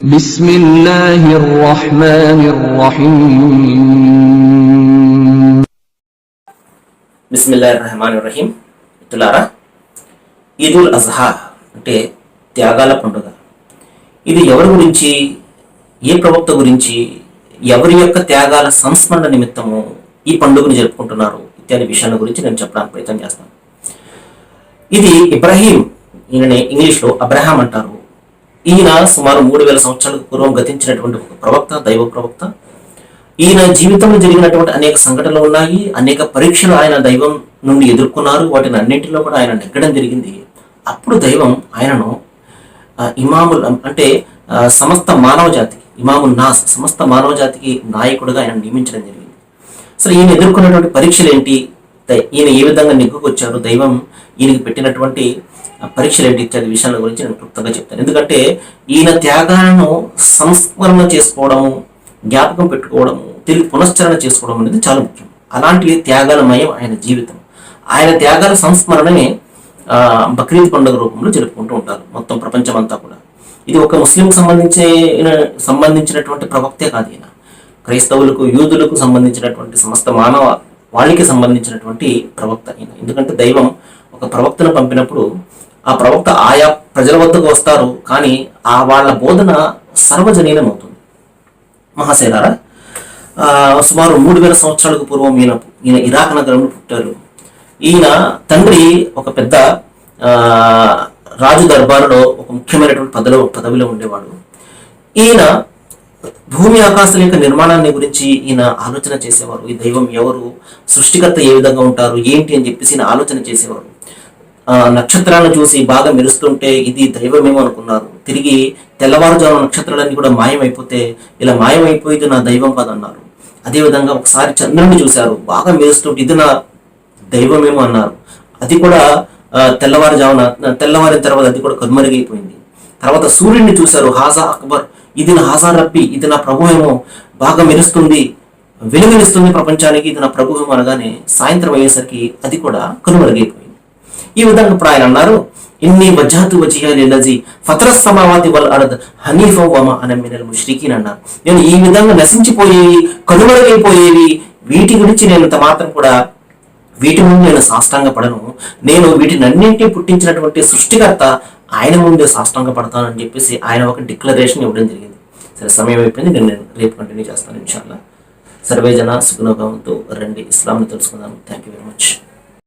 بسم الله الرحمن الرحيم బిస్మిల్లా రహమాన్ రహీం మిత్రులారా ఈదుల్ అజహా అంటే త్యాగాల పండుగ ఇది ఎవరి గురించి ఏ ప్రవక్త గురించి ఎవరి యొక్క త్యాగాల సంస్మరణ నిమిత్తము ఈ పండుగను జరుపుకుంటున్నారు ఇత్యాది విషయాల గురించి నేను చెప్పడానికి ప్రయత్నం చేస్తాను ఇది ఇబ్రాహీం ఈయనని ఇంగ్లీష్లో అబ్రహాం అంటారు ఈయన సుమారు మూడు వేల సంవత్సరాలకు పూర్వం గతించినటువంటి ఒక ప్రవక్త దైవ ప్రవక్త. ఈయన జీవితంలో జరిగినటువంటి అనేక సంఘటనలు ఉన్నాయి. అనేక పరీక్షలు ఆయన దైవం నుండి ఎదుర్కొన్నారు. వాటిని అన్నింటిలో కూడా ఆయన నెగ్గడం జరిగింది. అప్పుడు దైవం ఆయనను ఇమాముల్ అంటే సమస్త మానవ జాతికి ఇమాముల్ నాస్ సమస్త మానవ జాతికి నాయకుడిగా ఆయన నియమించడం జరిగింది. అసలు ఈయన ఎదుర్కొన్నటువంటి పరీక్షలు ఏంటి? దై- ఈయన ఏ విధంగా నెగ్గుకొచ్చారు? దైవం ఈయనకి పెట్టినటువంటి పరీక్షలు ఏంటి ఇత్యాది విషయాల గురించి నేను క్లుప్తంగా చెప్తాను. ఎందుకంటే ఈయన త్యాగాలను సంస్మరణ చేసుకోవడము జ్ఞాపకం పెట్టుకోవడము తిరిగి పునశ్చరణ చేసుకోవడం అనేది చాలా ముఖ్యం. అలాంటి త్యాగాలమయం ఆయన జీవితం. ఆయన త్యాగాల సంస్మరణని బక్రీద్ పండుగ రూపంలో జరుపుకుంటూ ఉంటారు మొత్తం ప్రపంచం అంతా కూడా. ఇది ఒక ముస్లింకి సంబంధించిన సంబంధించినటువంటి ప్రవక్తే కాదు ఈయన. క్రైస్తవులకు యూదులకు సంబంధించినటువంటి సమస్త మానవ వాళ్ళకి సంబంధించినటువంటి ప్రవక్త ఈయన. ఎందుకంటే దైవం ఒక ప్రవక్తను పంపినప్పుడు ఆ ప్రవక్త ఆయా ప్రజల వద్దకు వస్తారు కానీ ఆ వాళ్ళ బోధన సర్వజనీనం అవుతుంది మహాశైలారా ఆ, సుమారు మూడు వేల సంవత్సరాలకు పూర్వం ఈయన ఈయన ఇరాక్ నగరంలో పుట్టారు. ఈయన తండ్రి ఒక పెద్ద ఆ, రాజు దర్బారులో ఒక ముఖ్యమైనటువంటి పదవిలో పదవిలో ఉండేవాడు. ఈయన భూమి ఆకాశాల యొక్క నిర్మాణాన్ని గురించి ఈయన ఆలోచన చేసేవారు. ఈ దైవం ఎవరు సృష్టికర్త ఏ విధంగా ఉంటారు ఏంటి అని చెప్పేసి ఈయన ఆలోచన చేసేవారు. నక్షత్రాలను చూసి బాగా మెరుస్తుంటే ఇది దైవమేమో అనుకున్నారు. తిరిగి తెల్లవారుజాము నక్షత్రాలన్నీ కూడా మాయమైపోతే ఇలా మాయమైపోయింది నా దైవం కాదన్నారు. అదేవిధంగా ఒకసారి చంద్రుడిని చూశారు. బాగా మెరుస్తుంటే ఇది నా దైవమేమో అన్నారు. అది కూడా తెల్లవారుజామున తెల్లవారిన తర్వాత అది కూడా కనుమరుగైపోయింది. తర్వాత సూర్యుడిని చూశారు. హాజా అక్బర్ ఇది నా హాజా రబ్బి ఇది నా ప్రభువేమో బాగా మెరుస్తుంది వెలుగునిస్తుంది ప్రపంచానికి ఇది నా ప్రభువేమో అనగానే సాయంత్రం అయ్యేసరికి అది కూడా కనుమరుగైపోయింది. ఈ విధంగా ఇప్పుడు ఆయన అన్నారు ఇన్ని వజాతు నజీ ఫత్ర సమావాతి వల్ అరద్ హనీఫం వమ అన మినల్ ముష్రికీన్ అన్నారు. నేను ఈ విధంగా నశించిపోయేవి కనుమరుగైపోయేవి వీటి గురించి నేను ఇంత మాత్రం కూడా వీటి ముందు నేను సాష్టాంగపడను నేను వీటినన్నింటినీ పుట్టించినటువంటి సృష్టికర్త ఆయన ముందే సాష్టాంగ పడతానని చెప్పేసి ఆయన ఒక డిక్లరేషన్ ఇవ్వడం జరిగింది. సరే సమయం అయిపోయింది. నేను నేను రేపు కంటిన్యూ చేస్తాను ఇన్షాల్లా. సర్వేజన సుగుణభావంతో రండి. ఇస్లాంని తెలుసుకుందాం. Thank you very much.